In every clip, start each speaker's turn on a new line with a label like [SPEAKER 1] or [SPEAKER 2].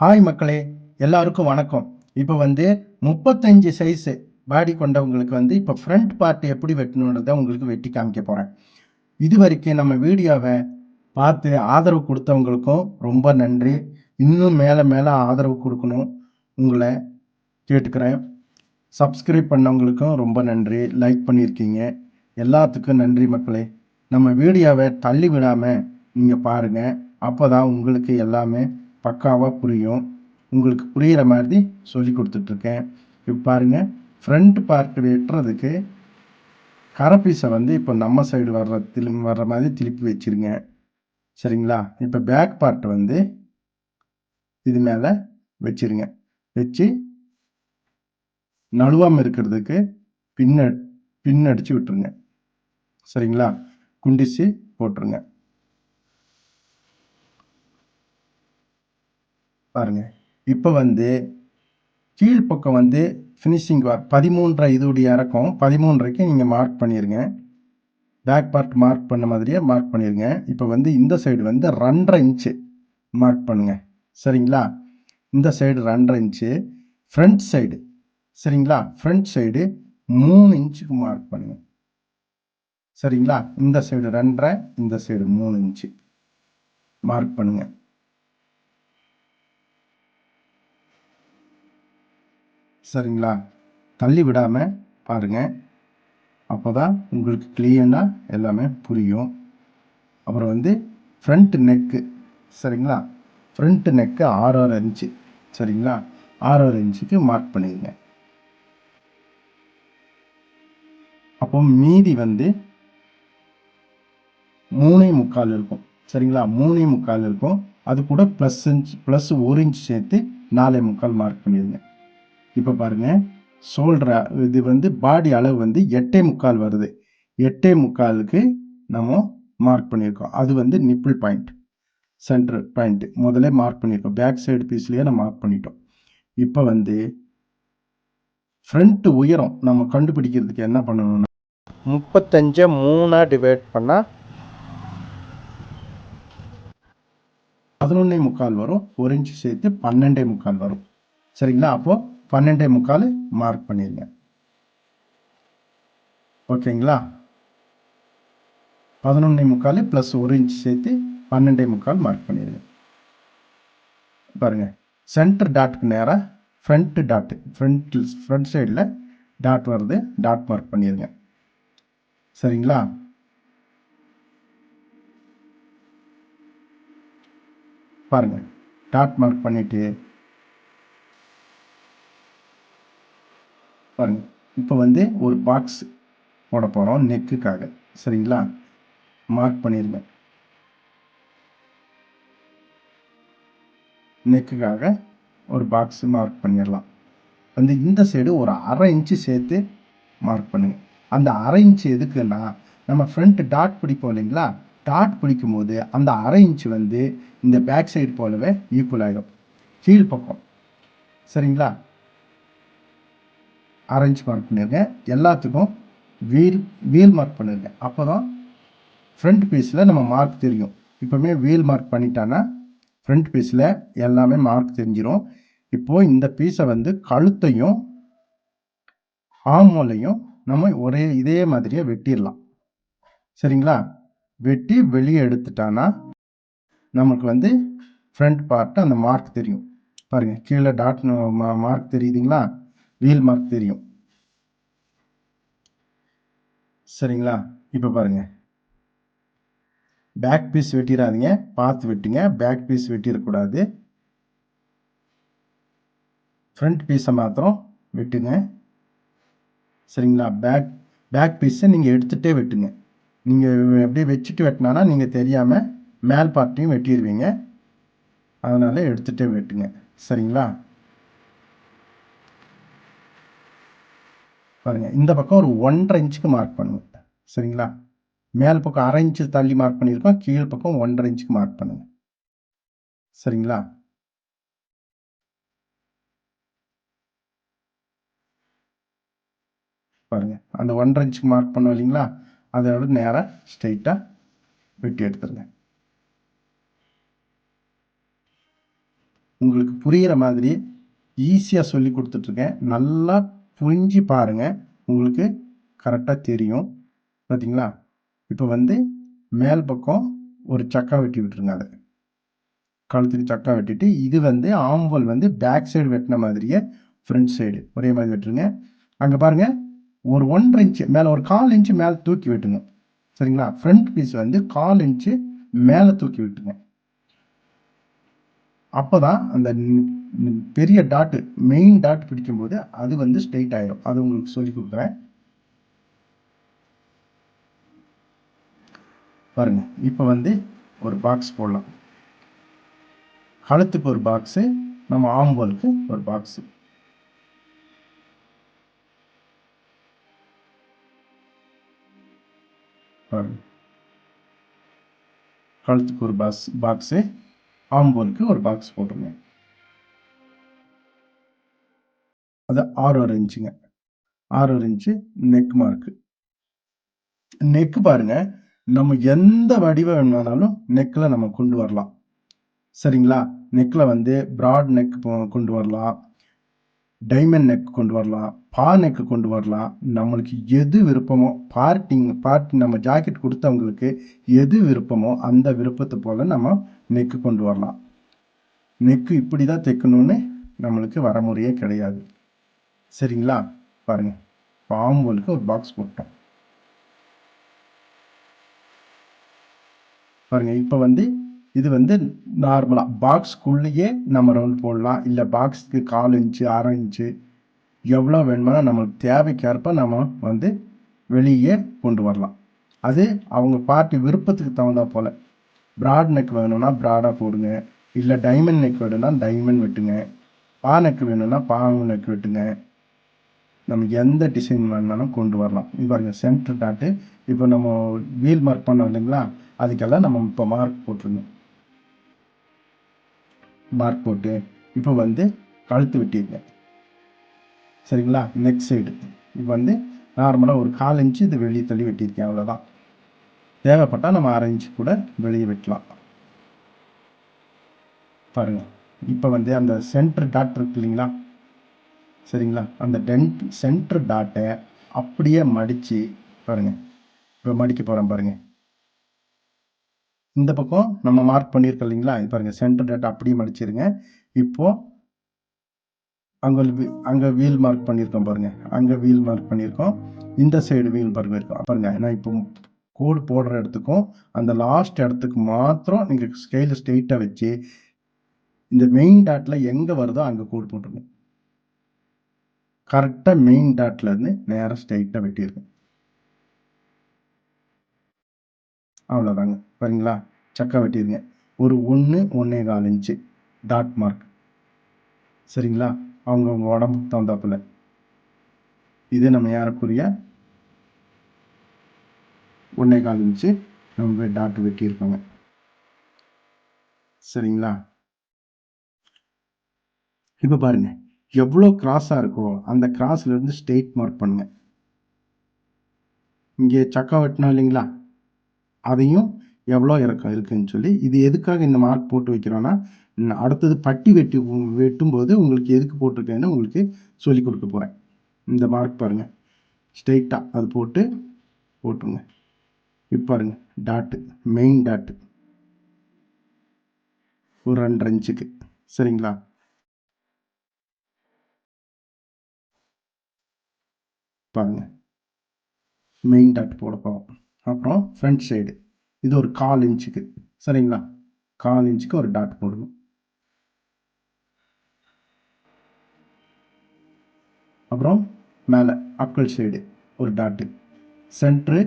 [SPEAKER 1] Hi மக்களே எல்லாருக்கும் வணக்கம். இப்போ வந்து முப்பத்தஞ்சு சைஸு பாடி கொண்டவங்களுக்கு வந்து இப்போ ஃப்ரண்ட் பார்ட் எப்படி வெட்டணுன்றதை உங்களுக்கு வெட்டி காமிக்க போகிறேன் இது வரைக்கும் நம்ம வீடியோவை பார்த்து ஆதரவு கொடுத்தவங்களுக்கும் ரொம்ப நன்றி. இன்னும் மேலே மேலே ஆதரவு கொடுக்கணும். உங்களை கேட்டுக்கிறேன். சப்ஸ்கிரைப் பண்ணவங்களுக்கும் ரொம்ப நன்றி. லைக் பண்ணியிருக்கீங்க. எல்லாத்துக்கும் நன்றி மக்களே. நம்ம வீடியோவை தள்ளி விடாமல் நீங்கள் பாருங்கள் அப்போ தான் உங்களுக்கு எல்லாமே பக்காவாக புரியும். உங்களுக்கு புரிகிற மாதிரி சொல்லி கொடுத்துட்ருக்கேன். இப்போ பாருங்கள் ஃப்ரண்ட் பார்ட் வெட்டுறதுக்கு கரப்பீஸை வந்து இப்போ நம்ம சைடு வர்ற திரும்பி வர்ற மாதிரி திருப்பி வச்சுருங்க. சரிங்களா? இப்போ பேக் பார்ட் வந்து இது மேலே வச்சுருங்க. வச்சு நழுவாமல் இருக்கிறதுக்கு பின்ன பின்னடிச்சு விட்டுருங்க. சரிங்களா? குண்டிச்சு போட்டுருங்க. பாருங்கள் இப்போ வந்து கீழ்ப்பக்கம் வந்து ஃபினிஷிங் பதிமூன்றரை இதோடைய இறக்கம் பதிமூன்றரைக்கு நீங்கள் மார்க் பண்ணிடுங்க பேக் பார்ட் மார்க் பண்ண மாதிரியே மார்க் பண்ணிடுங்க இப்போ வந்து இந்த சைடு வந்து ரெண்டரை இன்ச்சு மார்க் பண்ணுங்க. சரிங்களா? இந்த சைடு ரெண்டரை இன்ச்சு ஃப்ரண்ட் சைடு சரிங்களா? ஃப்ரண்ட் சைடு மூணு இன்ச்சுக்கு மார்க் பண்ணுங்கள் சரிங்களா? இந்த சைடு ரெண்டரை இந்த சைடு மூணு இன்ச்சு மார்க் பண்ணுங்கள் சரிங்களா? தள்ளி விடாமல் பாருங்கள் அப்போ தான் உங்களுக்கு கிளியனாக எல்லாமே புரியும். அப்புறம் வந்து ஃப்ரண்ட் நெக்கு சரிங்களா? ஃப்ரண்ட் நெக்கு ஆறு ஆறு இன்ச்சு சரிங்களா? ஆறு ஆறு இன்ச்சுக்கு மார்க் பண்ணிடுங்க அப்போ மீதி வந்து மூணே முக்கால் இருக்கும் சரிங்களா? மூணே முக்கால் இருக்கும். அது கூட ப்ளஸ் இன்ச் ப்ளஸ் ஒரு இன்ச் சேர்த்து நாலே முக்கால் மார்க் பண்ணிடுங்க இப்போ பாருங்க சோல்ட்ற இது வந்து பாடி அளவு வந்து எட்டே முக்கால் வருது. எட்டே முக்காலுக்கு நம்ம மார்க் பண்ணியிருக்கோம். அது வந்து நிப்பிள் பாயிண்ட் சென்டர் பாயிண்ட் முதல்ல மார்க் பண்ணியிருக்கோம். பேக் சைடு பீஸ்லேயே நம்ம மார்க் பண்ணிட்டோம். இப்போ வந்து ஃப்ரண்ட் உயரம் நம்ம கண்டுபிடிக்கிறதுக்கு என்ன பண்ணணும்னா முப்பத்தஞ்சை மூணாக டிவைட் பண்ணால் பதினொன்னே முக்கால் வரும். ஒரு இன்ச்சு சேர்த்து பன்னெண்டே முக்கால் வரும். சரிங்களா? அப்போது பன்னெண்டே முக்கால் மார்க் பண்ணிடுங்க ஓகேங்களா? பதினொன்னே முக்கால் ப்ளஸ் ஒரு இன்ச் சேர்த்து பன்னெண்டே முக்கால் மார்க் பண்ணிடுங்க பாருங்கள் சென்டர் டாட்டுக்கு நேராக ஃப்ரண்ட்டு டாட்டு ஃப்ரண்ட் ஃப்ரண்ட் சைடில் டாட் வருது டாட் மார்க் பண்ணிடுங்க சரிங்களா? பாருங்கள் டாட் மார்க் பண்ணிவிட்டு பாருங்கள் இப்போ வந்து ஒரு பாக்ஸ் போட போகிறோம் நெக்குக்காக சரிங்களா? மார்க் பண்ணிடுங்க நெக்குக்காக ஒரு பாக்ஸ் மார்க் பண்ணிடலாம். வந்து இந்த சைடு ஒரு அரை இன்ச்சு சேர்த்து மார்க் பண்ணுங்க. அந்த அரை இன்ச்சு எதுக்குன்னா நம்ம ஃப்ரண்ட் டாட் பிடிப்போம் இல்லைங்களா? டாட் பிடிக்கும் போது அந்த அரை இன்ச்சு வந்து இந்த பேக் சைடு போலவே ஈக்குவல் ஆகிடும் கீழ் பக்கம். சரிங்களா? அரேஞ்ச் மார்க் பண்ணிருங்க எல்லாத்துக்கும் வீல் வீல் மார்க் பண்ணிருங்க அப்போ தான் ஃப்ரண்ட் பீஸில் நம்ம மார்க் தெரியும். இப்போவுமே வீல் மார்க் பண்ணிட்டான்னா ஃப்ரண்ட் பீஸில் எல்லாமே மார்க் தெரிஞ்சிடும் இப்போது இந்த பீஸை வந்து கழுத்தையும் ஆமோலையும் நம்ம ஒரே இதே மாதிரியே வெட்டிடலாம். சரிங்களா? வெட்டி வெளியே எடுத்துட்டான்னா நமக்கு வந்து ஃப்ரண்ட் பார்ட்டு அந்த மார்க் தெரியும். பாருங்கள் கீழே டாட் மார்க் தெரியுதுங்களா? வீல் மார்க் தெரியும். சரிங்களா? இப்போ பாருங்க. பேக் பீஸ் வெட்டிடாதீங்க பார்த்து வெட்டுங்க. பேக் பீஸ் வெட்டிடக்கூடாது ஃப்ரண்ட் பீஸை மாத்திரம் வெட்டுங்க. சரிங்களா? பேக் பேக் பீஸை நீங்கள் எடுத்துகிட்டே வெட்டுங்க. நீங்கள் அப்படியே வச்சுட்டு வெட்டினானா நீங்கள் தெரியாமல் மேல் பார்ட்டையும் வெட்டிடுவீங்க அதனால் எடுத்துகிட்டே வெட்டுங்க. சரிங்களா? பாருங்கள் இந்த பக்கம் ஒரு ஒன்றரை இன்ச்சுக்கு மார்க் பண்ணுங்கள் சரிங்களா? மேல் பக்கம் அரை இன்ச்சு தள்ளி மார்க் பண்ணியிருக்கோம் கீழ் பக்கம் ஒன்றரை இன்ச்சுக்கு மார்க் பண்ணுங்க. சரிங்களா? பாருங்க அந்த ஒன்றரை இன்ச்சுக்கு மார்க் பண்ணோம் இல்லைங்களா? அதோட நேராக ஸ்ட்ரெயிட்டாக வெட்டி எடுத்துருங்க. உங்களுக்கு புரிகிற மாதிரி ஈஸியாக சொல்லி கொடுத்துட்ருக்கேன். நல்லா புரிஞ்சு பாருங்கள் உங்களுக்கு கரெக்டாக தெரியும். பார்த்தீங்களா இப்போ வந்து மேல் பக்கம் ஒரு சக்கா வெட்டி விட்டுருங்க அதை. கழுத்துக்கு சக்கா வெட்டிட்டு இது வந்து ஆம்பல் வந்து பேக் சைடு வெட்டின மாதிரியே ஃப்ரண்ட் சைடு ஒரே மாதிரி வெட்டுருங்க. அங்கே பாருங்கள் ஒரு ஒன்றரை இன்ச்சு மேலே ஒரு கால் இன்ச்சு மேலே தூக்கி விட்டுங்க சரிங்களா? ஃப்ரண்ட் பீஸ் வந்து கால் இன்ச்சு மேலே தூக்கி விட்டுங்க அப்போ தான் அந்த பெரிய டாட்டு மெயின் டாட் பிடிக்கும்போது அது வந்து ஸ்ட்ரெயிட் ஆயிடும் அது உங்களுக்கு சொல்லி கொடுக்குறேன். பாருங்க இப்போ வந்து ஒரு பாக்ஸ் போடலாம். கழுத்துக்கு ஒரு பாக்ஸு நம்ம ஆம்போலுக்கு ஒரு பாக்ஸு கழுத்துக்கு ஒரு பாக்ஸ் பாக்ஸு ஆம்போலுக்கு ஒரு பாக்ஸ் போட்டுருங்க அது ஆறு ஒரு இன்ச்சுங்க. ஆறு ஒரு இன்ச்சு நெக் மார்க்கு நெக்கு பாருங்க நம்ம எந்த வடிவம் வேணாலும் நெக்கில் நம்ம கொண்டு வரலாம். சரிங்களா? நெக்கில் வந்து ப்ராட் நெக் கொண்டு வரலாம். டைமண்ட் நெக் கொண்டு வரலாம். பா நெக்கு கொண்டு வரலாம். நம்மளுக்கு எது விருப்பமோ பார்ட்டிங் பார்ட்டி நம்ம ஜாக்கெட் கொடுத்தவங்களுக்கு எது விருப்பமோ அந்த விருப்பத்தை போல் நம்ம நெக்கு கொண்டு வரலாம். நெக்கு இப்படி தான் தைக்கணும்னு நம்மளுக்கு வரமுறையே கிடையாது. சரிங்களா? பாருங்கள் பாம்புகளுக்கு ஒரு பாக்ஸ் போட்டோம். பாருங்கள் இப்போ வந்து இது வந்து நார்மலாக பாக்ஸ்க்குள்ளேயே நம்ம ரவுண்ட் போடலாம். இல்லை பாக்ஸுக்கு கால் இன்ச்சு அரை இன்ச்சு எவ்வளோ வேணுமோ நம்மளுக்கு தேவைக்கேற்ப நம்ம வந்து வெளியே கொண்டு வரலாம். அது அவங்க பார்ட்டி விருப்பத்துக்கு தகுந்தா போல். ப்ராட் நெக் வேணும்னா ப்ராடாக போடுங்க. இல்லை டைமண்ட் நெக் வேணும்னா டைமண்ட் வெட்டுங்க. பா நெக் வேணும்னா பாவு நெக் வெட்டுங்க. நம்ம எந்த டிசைன் வேணாலும் கொண்டு வரலாம். இது பாருங்கள் சென்டர் டாட்டு இப்போ நம்ம வீல் மார்க் பண்ணோம் இல்லைங்களா? அதுக்கெல்லாம் நம்ம இப்போ மார்க் போட்டிருந்தோம். மார்க் போட்டு இப்போ வந்து கழுத்து வெட்டியிருக்கேன். சரிங்களா? நெக் சைடு இப்போ வந்து நார்மலாக ஒரு கால் இன்ச்சு இது வெளியே தள்ளி வெட்டியிருக்கேன் அவ்வளோதான் தேவைப்பட்டால் நம்ம அரை இன்ச்சு கூட வெளியே வெட்டலாம். பாருங்கள் இப்போ வந்து அந்த சென்டர் டாட் இருக்கு இல்லைங்களா? சரிங்களா? அந்த டென்ட் சென்டர் டாட்டை அப்படியே மடித்து பாருங்கள் இப்போ மடிக்க போகிறேன் பாருங்கள் இந்த பக்கம் நம்ம மார்க் பண்ணியிருக்கோம் இல்லைங்களா? இது பாருங்கள் சென்டர் டாட்டை அப்படியே மடிச்சிருங்க. இப்போது அங்கே அங்கே வீல் மார்க் பண்ணியிருக்கோம் பாருங்கள் அங்கே வீல் மார்க் பண்ணியிருக்கோம். இந்த சைடு வீல் மார்க் இருக்கும் பாருங்கள் ஏன்னா இப்போ கோடு போடுற இடத்துக்கும் அந்த லாஸ்ட் இடத்துக்கு மாத்திரம் நீங்கள் ஸ்கெயில ஸ்ட்ரெயிட்டாக வச்சு இந்த மெயின் டாட்டில் எங்கே வருதோ அங்கே கோடு போட்டுருங்க. கரெக்டாக மெயின் டாட்லேருந்து நேராக ஸ்ட்ரைட்டாக வெட்டியிருக்கேன் அவ்வளோதாங்க சரிங்களா சக்கா வெட்டியிருங்க ஒரு ஒன்று ஒன்றே கால் இன்ச்சு டாட் மார்க் சரிங்களா? அவங்கவுங்க உடம்புக்கு தகுந்தாப்புல. இது நம்ம யாருக்குரிய? ஒன்றே கால் இன்ச்சு நம்ம டாட் வெட்டியிருக்கோங்க. சரிங்களா? இப்போ பாருங்க. எவ்வளோ கிராஸாக இருக்கோ அந்த கிராஸ்லேருந்து ஸ்ட்ரெயிட் மார்க் பண்ணுங்கள் இங்கே சக்கா வெட்டினோம் இல்லைங்களா? அதையும் எவ்வளோ இறக்கம் இருக்குதுன்னு சொல்லி இது எதுக்காக இந்த மார்க் போட்டு வைக்கிறோன்னா அடுத்தது பட்டி வெட்டி வெட்டும்போது உங்களுக்கு எதுக்கு போட்டிருக்கேன்னு உங்களுக்கு சொல்லி கொடுக்க போகிறேன் இந்த மார்க் பாருங்கள் ஸ்ட்ரெயிட்டாக அது போட்டு போட்டுருங்க. இப்போ பாருங்கள் டாட்டு மெயின் டாட்டு ஒரு ரெண்டரை இன்ச்சுக்கு சரிங்களா? பாருங்கள் மெயின் டாட் போட போகிறோம் அப்புறம் ஃப்ரண்ட் சைடு இது ஒரு கால் இன்ச்சுக்கு. சரிங்களா? கால் இன்ச்சுக்கு ஒரு டாட் போடணும் அப்புறம் மேலே அக்கல் சைடு ஒரு டாட்டு சென்ட்ரு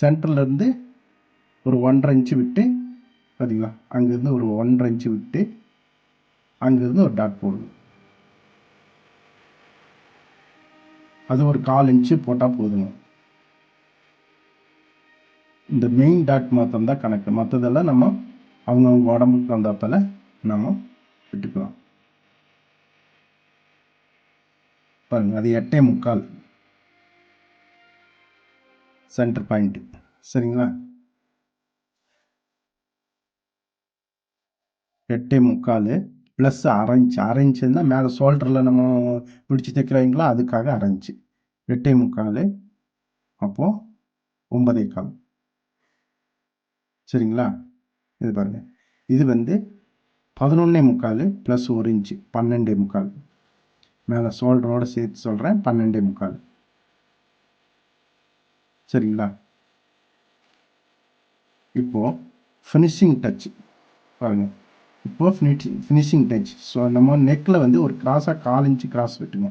[SPEAKER 1] சென்டர்லேருந்து ஒரு ஒன்றரை இன்ச்சு விட்டு பார்த்தீங்களா அங்கேருந்து ஒரு ஒன்றரை இன்ச்சு விட்டு அங்கேருந்து ஒரு டாட் போடணும் அது ஒரு கால் இன்ச்சு போட்டால் போதுங்க. இந்த மெயின் டாட் மாத்திரம் தான் கணக்கு மற்றதெல்லாம் நம்ம அவங்கவுங்க உடம்புக்கு வந்தப்பல நம்ம விட்டுக்கலாம். பாருங்க அது எட்டே முக்கால். சென்டர் பாயிண்ட் சரிங்களா? எட்டே முக்கால். ப்ளஸ் ஆரஞ்ச் இன்ச் மேலே ஷோல்டரில் நம்ம பிடிச்சி தைக்கிறீங்களோ? அதுக்காக அரை எட்டே முக்கால் அப்போது ஒன்பதே கால். சரிங்களா? இது பாருங்கள் இது வந்து பதினொன்னே முக்கால் ப்ளஸ் ஒரு இன்ச்சு பன்னெண்டே முக்கால். மேலே ஷோல்டரோடு சேர்த்து சொல்கிறேன் பன்னெண்டே முக்கால். சரிங்களா? இப்போது ஃபினிஷிங் டச் பாருங்கள் இப்போ ஃபினிஷிங் ஃபினிஷிங் டச் ஸோ நம்ம நெக்கில் வந்து ஒரு கிராஸாக கால் இன்ச்சு கிராஸ் வெட்டுங்க.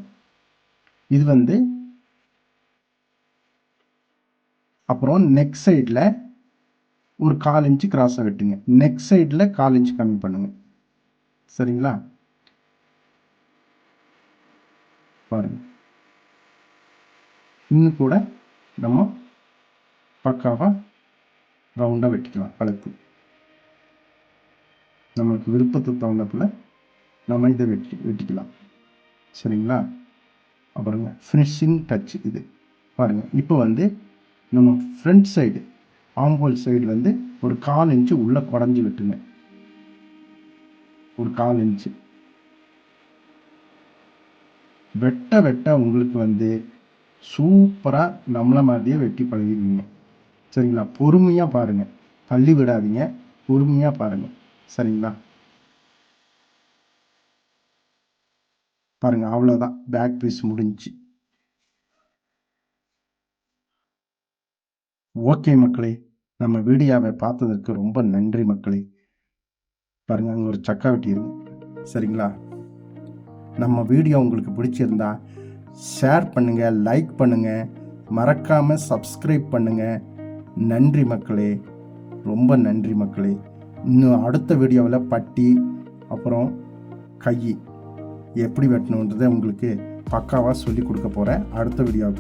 [SPEAKER 1] இது வந்து அப்புறம் நெக் சைடில் ஒரு கால் இன்ச்சு கிராஸாக வெட்டுங்க. நெக் சைடில் கால் இன்ச்சு கம்மி பண்ணுங்க. சரிங்களா? பாருங்க. இன்னும் கூட நம்ம பக்காவாக ரவுண்டாக வெட்டிக்கலாம். கழுத்து நம்மளுக்கு விருப்பத்துக்கு தகுந்தப்பில் நம்ம இதை வெட்டி வெட்டிக்கலாம். சரிங்களா? அப்புறங்க ஃபினிஷிங் டச் இது. பாருங்கள் இப்போ வந்து நம்ம ஃப்ரண்ட் சைடு ஆம்போல் சைடு வந்து ஒரு கால் இன்ச்சு உள்ளே குடஞ்சி வெட்டுங்க ஒரு கால் இன்ச்சு வெட்ட வெட்ட உங்களுக்கு வந்து சூப்பராக நம்மளை மாதிரியே வெட்டி பழகிடுவீங்க. சரிங்களா? பொறுமையாக பாருங்கள் தள்ளி விடாதீங்க. பொறுமையாக பாருங்கள் சரிங்களா? பாருங்க அவ்வளோதான் பேக் பீஸ் முடிஞ்சுச்சு. ஓகே மக்களே நம்ம வீடியோவை பார்த்ததற்கு ரொம்ப நன்றி மக்களே. பாருங்க அங்கே ஒரு சக்கா வெட்டி சரிங்களா? நம்ம வீடியோ உங்களுக்கு பிடிச்சிருந்தா ஷேர் பண்ணுங்கள் லைக் பண்ணுங்கள் மறக்காமல் சப்ஸ்கிரைப் பண்ணுங்கள் நன்றி மக்களே. ரொம்ப நன்றி மக்களே. இன்னும் அடுத்த வீடியோவில் பட்டி அப்புறம் கை எப்படி வெட்டணுன்றதை உங்களுக்கு பக்காவாக சொல்லி கொடுக்க போகிறேன் அடுத்த வீடியோவுக்கு